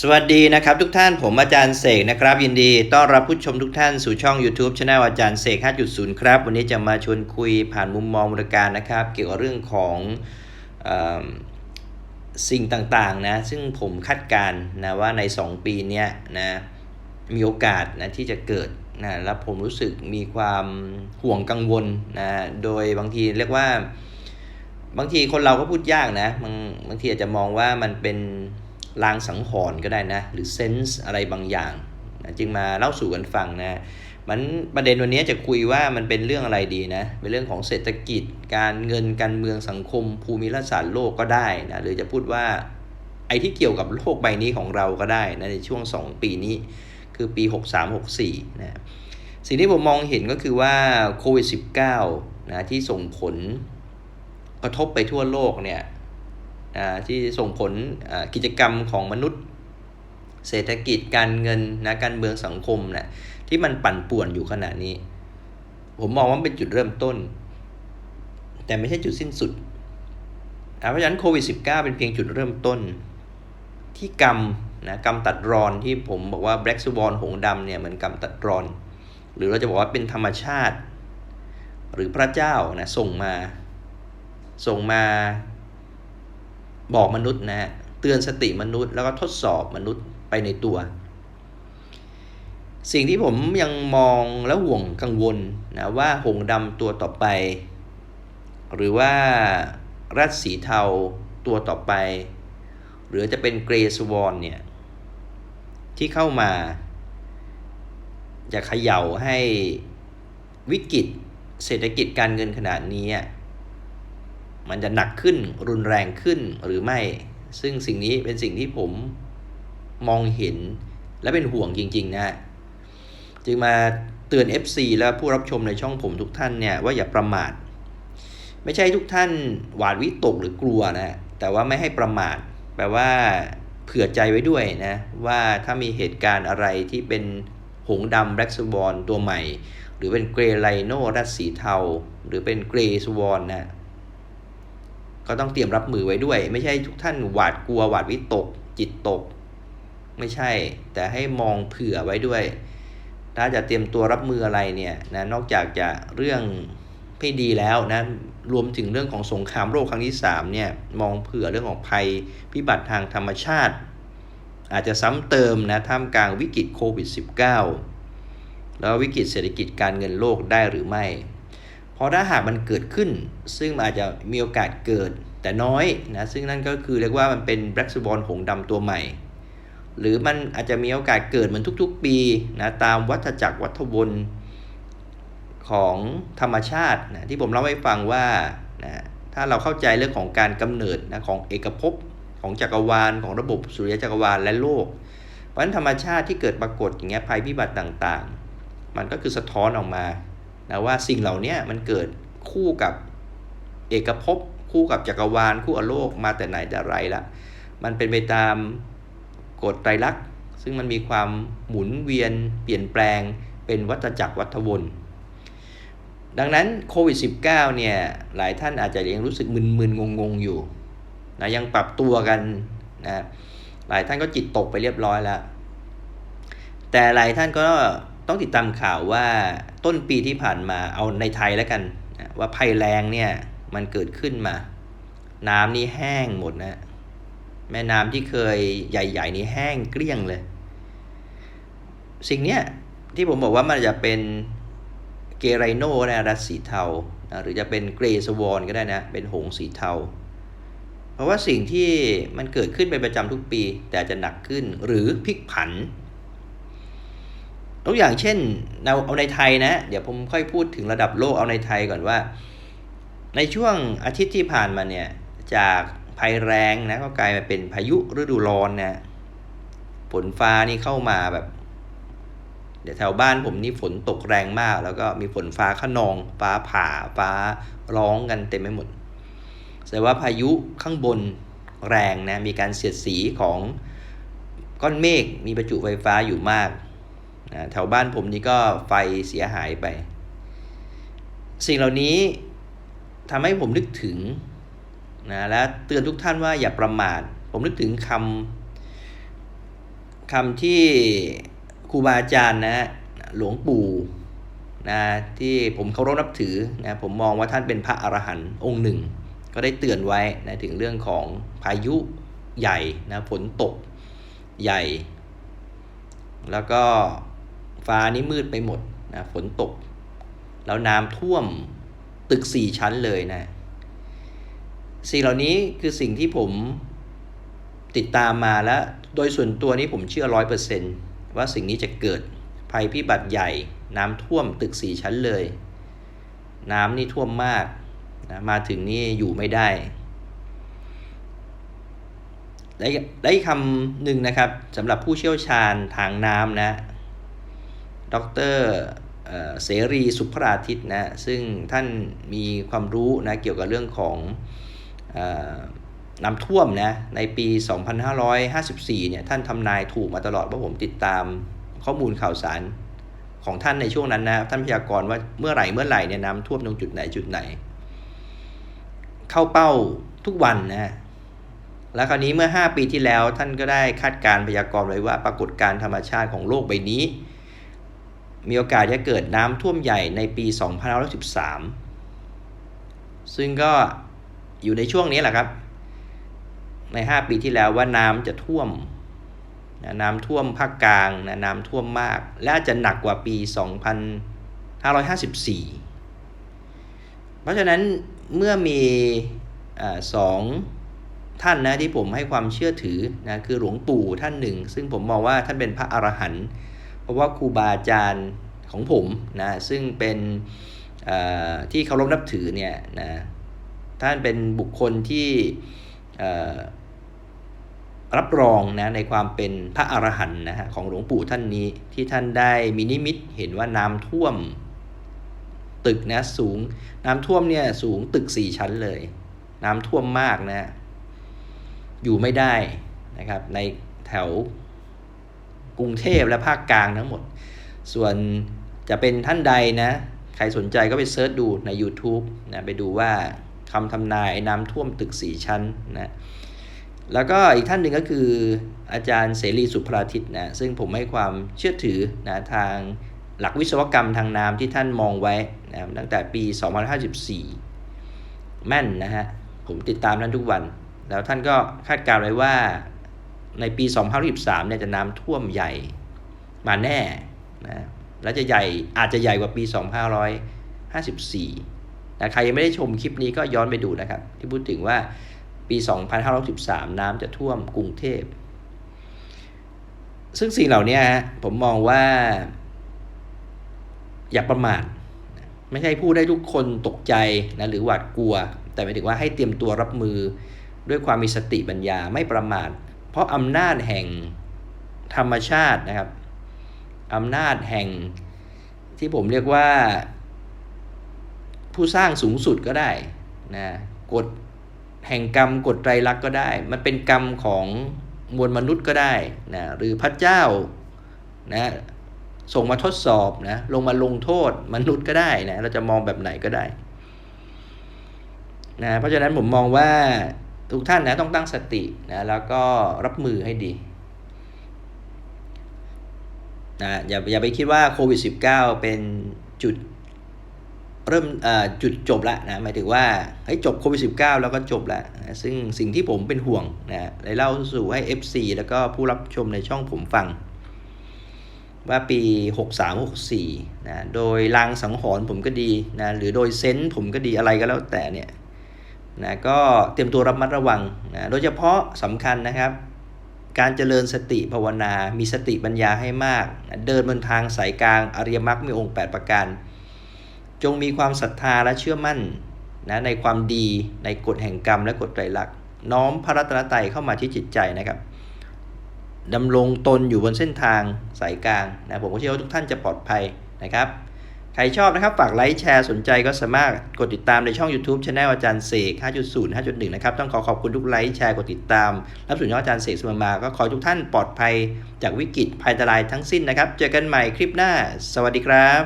สวัสดีนะครับทุกท่านผมอาจารย์เสกนะครับยินดีต้อนรับผู้ชมทุกท่านสู่ช่อง YouTube Channel อาจารย์เสก 5.0 ครับ วันนี้จะมาชวนคุยผ่านมุมมองบริการนะครับ เกี่ยวกับเรื่องของออสิ่งต่างๆนะซึ่งผมคาดการณ์นะว่าใน 2 ปีนี้นะมีโอกาสนะที่จะเกิดนะแล้วผมรู้สึกมีความห่วงกังวลนะโดยบางทีเรียกว่าบางทีคนเราก็พูดยากนะบางบางทีอาจจะมองว่ามันเป็น ลางสังหรณ์ก็ได้นะ หรือเซนส์อะไรบางอย่างนะจึงมาเล่าสู่กันฟังนะมันประเด็นวันนี้จะคุยว่ามันเป็นเรื่องอะไรดีนะ เป็นเรื่องของเศรษฐกิจ การเงินการเมืองสังคม ภูมิรัฐศาสตร์โลกก็ได้นะหรือจะพูดว่าไอ้ที่เกี่ยวกับโลกใบนี้ของเราก็ได้นะในช่วง 2 ปีนี้คือปี 63-64นะสิ่งที่ผมมองเห็นก็คือว่าโควิด -19 นะที่ส่งผลกระทบไปทั่วโลกเนี่ย ที่ส่งผลกิจกรรมของมนุษย์ เศรษฐกิจการเงินนะการเมืองสังคมนะที่มันปั่นป่วนอยู่ขณะนี้ ผมมองว่าเป็นจุดเริ่มต้น แต่ไม่ใช่จุดสิ้นสุดเพราะฉะนั้นโควิด -19 เป็นเพียงจุดเริ่มต้น ที่กรรมนะกรรมตัดรอนที่ผมบอกว่า Black Swan หงดำเนี่ยเหมือนกรรมตัดรอน หรือเราจะบอกว่าเป็นธรรมชาติ หรือพระเจ้านะส่งมา ส่งมา บอกมนุษย์นะเตือนสติมนุษย์ แล้วก็ทดสอบมนุษย์ไปในตัว สิ่งที่ผมยังมองและห่วงกังวลนะว่าหงดำตัวต่อไป หรือว่ารัดสีเทาตัวต่อไป หรือจะเป็นเกรสวอนเนี่ยที่เข้ามา จะเขย่าให้วิกฤตเศรษฐกิจการเงินขนาดนี้ มันจะหนักขึ้นรุนแรงขึ้นหรือไม่ ซึ่งสิ่งนี้เป็นสิ่งที่ผมมองเห็นและเป็นห่วงจริง ๆ นะ จึงมาเตือน FC และผู้รับชมในช่องผมทุกท่านเนี่ยว่าอย่าประมาท ไม่ใช่ทุกท่านหวาดวิตกหรือกลัวนะ แต่ว่าไม่ให้ประมาท แปลว่าเผื่อใจไว้ด้วยนะ ว่าถ้ามีเหตุการณ์อะไรที่เป็นหงดำแบล็กสวอนตัวใหม่ หรือเป็นเกรไลโนรัสสีเทา หรือเป็นเกรสวอนนะ ก็ต้องเตรียมรับมือไว้ด้วย ไม่ใช่ทุกท่านหวาดกลัวหวาดวิตก จิตตก ไม่ใช่ แต่ให้มองเผื่อไว้ด้วย ถ้าจะเตรียมตัวรับมืออะไรเนี่ยนะนอกจากจะเรื่องไม่ดีแล้วนะรวมถึงเรื่องของสงครามโลกครั้งที่3เนี่ยมองเผื่อเรื่องของภัยพิบัติทางธรรมชาติ อาจจะซ้ำเติมนะท่ามกลางวิกฤตโควิด -19 แล้ววิกฤตเศรษฐกิจการเงินโลกได้หรือไม่ เพราะถ้าหากมันเกิดขึ้น ซึ่งอาจจะมีโอกาสเกิดแต่น้อยนะซึ่งนั่นก็คือเรียกว่ามันเป็นแบล็กสบอลหงดำตัวใหม่ หรือมันอาจจะมีโอกาสเกิดเหมือนทุกๆปีนะตามวัฏจักรวัฏวนของธรรมชาตินะที่ผมเล่าให้ฟังว่านะถ้าเราเข้าใจเรื่องของการกำเนิดนะของเอกภพของจักรวาลของระบบสุริยจักรวาลและโลก เพราะฉะนั้นธรรมชาติที่เกิดปรากฏอย่างเงี้ยภัยพิบัติต่างๆ มันก็คือสะท้อนออกมา นะว่าสิ่งเหล่านี้มันเกิดคู่กับเอกภพคู่กับจักรวาลคู่อโลกมาแต่ไหนแต่ไรละมันเป็นไปตามกฎไตรลักษณ์ซึ่งมันมีความหมุนเวียนเปลี่ยนแปลงเป็นวัฏจักรวัฏวนดังนั้นโควิด -19 เนี่ยหลายท่านอาจจะยังรู้สึกมึนๆงงๆอยู่นะยังปรับตัวกันนะหลายท่านก็จิตตกไปเรียบร้อยแล้ว แต่หลายท่านก็ ต้องติดตามข่าวว่าต้นปีที่ผ่านมาเอาในไทยแล้วกัน ว่าภัยแรงเนี่ยมันเกิดขึ้นมา น้ำนี่แห้งหมดนะ แม่น้ำที่เคยใหญ่ ๆ นี่แห้งเกลี้ยงเลย สิ่งเนี้ยที่ผมบอกว่ามันจะเป็นเกเรโนนะรัสสีเทา หรือจะเป็นเกรสวอนก็ได้นะ เป็นหงสีเทา เพราะว่าสิ่งที่มันเกิดขึ้นเป็นประจำทุกปี แต่จะหนักขึ้นหรือพลิกผัน ตัวอย่างเช่นเราเอาในไทยนะ เดี๋ยวผมค่อยพูดถึงระดับโลกเอาในไทยก่อนว่า ในช่วงอาทิตย์ที่ผ่านมาเนี่ย จากภัยแรงนะก็กลายมาเป็นพายุฤดูร้อนนะฝนฟ้านี่เข้ามาแบบ เดี๋ยวแถวบ้านผมนี่ฝนตกแรงมาก แล้วก็มีฝนฟ้าขนอง ฟ้าผ่าฟ้าร้องกันเต็มไปหมดแต่ว่าพายุข้างบนแรงนะมีการเสียดสีของก้อนเมฆมีประจุไฟฟ้าอยู่มาก นะแถวบ้านผมนี่ก็ไฟเสียหายไป สิ่งเหล่านี้ทำให้ผมนึกถึงนะและเตือนทุกท่านว่าอย่าประมาท ผมนึกถึงคำคำที่ครูบาอาจารย์นะหลวงปู่นะที่ผมเคารพนับถือนะผมมองว่าท่านเป็นพระอรหันต์องค์หนึ่ง ก็ได้เตือนไว้นะถึงเรื่องของพายุใหญ่นะฝนตกใหญ่ แล้วก็ ฟ้านี่มืดไปหมดนะฝนตก แล้วน้ำท่วมตึกสี่ชั้นเลยนะ สิ่งเหล่านี้คือสิ่งที่ผมติดตามมาแล้ว โดยส่วนตัวนี้ผมเชื่อร้อยเปอร์เซนว่าสิ่งนี้จะเกิดภัยพิบัติใหญ่ น้ำท่วมตึกสี่ชั้นเลย น้ำนี่ท่วมมากนะมาถึงนี่อยู่ไม่ได้และและอีกคำหนึ่งนะครับสำหรับผู้เชี่ยวชาญทางน้ำนะ ดรเสรีสุภราทิตนะซึ่งท่านมีความรู้นะเกี่ยวกับเรื่องของอน้ำท่วมนะในปี 2554 เนี่ยท่านทำนายถูกมาตลอดว่าะผมติดตามข้อมูลข่าวสารของท่านในช่วงนั้นนะท่านพยากรณ์ว่าเมื่อไหร่เมื่อไหร่เนี่ยน้ำท่วมตรงจุดไหนจุดไหน เข้าเป้าทุกวันนะแล้วคราวนี้เมื่อ 5 ปีที่แล้วท่านก็ได้คาดการพยากรณ์ไว้ว่าปรากฏการธรรมชาติของโลกใบนี้ มีโอกาสจะเกิดน้ำท่วมใหญ่ในปี 2513 ซึ่งก็อยู่ในช่วงนี้แหละครับ ใน 5 ปีที่แล้วว่าน้ำจะท่วม น้ำท่วมภาคกลางน้ำท่วมมาก และอาจจะหนักกว่าปี 2554 เพราะฉะนั้นเมื่อมีอสองท่านนะที่ผมให้ความเชื่อถือนะคือหลวงปู่ท่านหนึ่ง ซึ่งผมมองว่าท่านเป็นพระอรหันต์ เพราะว่าครูบาอาจารย์ของผมนะซึ่งเป็นที่เคารพนับถือเนี่ยนะท่านเป็นบุคคลที่รับรองนะในความเป็นพระอรหันต์นะฮะของหลวงปู่ท่านนี้ที่ท่านได้มีนิมิตเห็นว่าน้ำท่วมตึกนะสูงน้ำท่วมเนี่ยสูงตึกสี่ชั้นเลย น้ำท่วมมากนะ อยู่ไม่ได้นะครับในแถว กรุงเทพและภาคกลางทั้งหมด ส่วนจะเป็นท่านใดนะ ใครสนใจก็ไปเซิร์ชดูใน YouTube นะไปดูว่าคำทำนายน้ำท่วมตึกสี่ชั้นนะแล้วก็อีกท่านหนึ่งก็คืออาจารย์เสรีสุภราทิตนะซึ่งผมให้ความเชื่อถือนะทางหลักวิศวกรรมทางน้ำที่ท่านมองไว้นะตั้งแต่ปี2554 แม่นนะฮะ ผมติดตามท่านทุกวัน แล้วท่านก็คาดการณ์ไว้ว่า ในปี 2023เนี่ยจะน้ำท่วมใหญ่มาแน่นะแล้วจะใหญ่อาจจะใหญ่กว่าปี 2554แต่ใครยังไม่ได้ชมคลิปนี้ก็ย้อนไปดูนะครับ ที่พูดถึงว่าปี 2513 น้ำจะท่วมกรุงเทพ ซึ่งสิ่งเหล่านี้ฮะผมมองว่า อย่าประมาทไม่ใช่พูดได้ทุกคนตกใจนะหรือหวาดกลัว แต่หมายถึงว่าให้เตรียมตัวรับมือด้วยความมีสติปัญญาไม่ประมาท เพราะอำนาจแห่งธรรมชาตินะครับอำนาจแห่งที่ผมเรียกว่า ผู้สร้างสูงสุดก็ได้นะกฎแห่งกรรมกฎไตรลักษณ์ก็ได้ มันเป็นกรรมของมวลมนุษย์ก็ได้นะหรือพระเจ้านะส่งมาทดสอบนะลงมาลงโทษมนุษย์ก็ได้นะเราจะมองแบบไหนก็ได้นะเพราะฉะนั้นผมมองว่า ทุกท่านนะต้องตั้งสตินะแล้วก็รับมือให้ดีนะอย่าอย่าไปคิดว่าโควิด -19 เป็นจุดเริ่มจุดจบละนะหมายถึงว่าให้ยจบโควิด -19 แล้วก็จบละนะซึ่งสิ่งที่ผมเป็นห่วงนะได้เล่าสู่ให้ FC แล้วก็ผู้รับชมในช่องผมฟัง ว่าปี 63-64นะโดยลางสังหรณ์ผมก็ดีนะหรือโดยเซนส์ผมก็ดีอะไรก็แล้วแต่เนี่ย นะก็เตรียมตัวรับมัดระวังนะโดยเฉพาะสำคัญนะครับ การเจริญสติภาวนา มีสติปัญญาให้มากนะเดินบนทางสายกลางอริยมรรคมีองค์ 8 ประการ จงมีความศรัทธาและเชื่อมั่นนะในความดีในกฎแห่งกรรมและกฎไตรลักษณ์น้อมพระรัตนตรัยเข้ามาที่จิตใจนะครับดำรงตนอยู่บนเส้นทางสายกลางนะผมก็เชื่อว่าทุกท่านจะปลอดภัยนะครับ ใครชอบนะครับ ฝากไลค์แชร์สนใจก็สามารถกดติดตามในช่อง YouTube c h anel อาจารย์เสก 5.0 5.1 นะครับ ต้องขอขอบคุณทุกไลค์แชร์กดติดตาม รับสุนยอดอาจารย์เสกสมมา ก็ขอทุกท่านปลอดภัยจากวิกฤตภัยอันตรายทั้งสิ้นนะครับ เจอกันใหม่คลิปหน้า สวัสดีครับ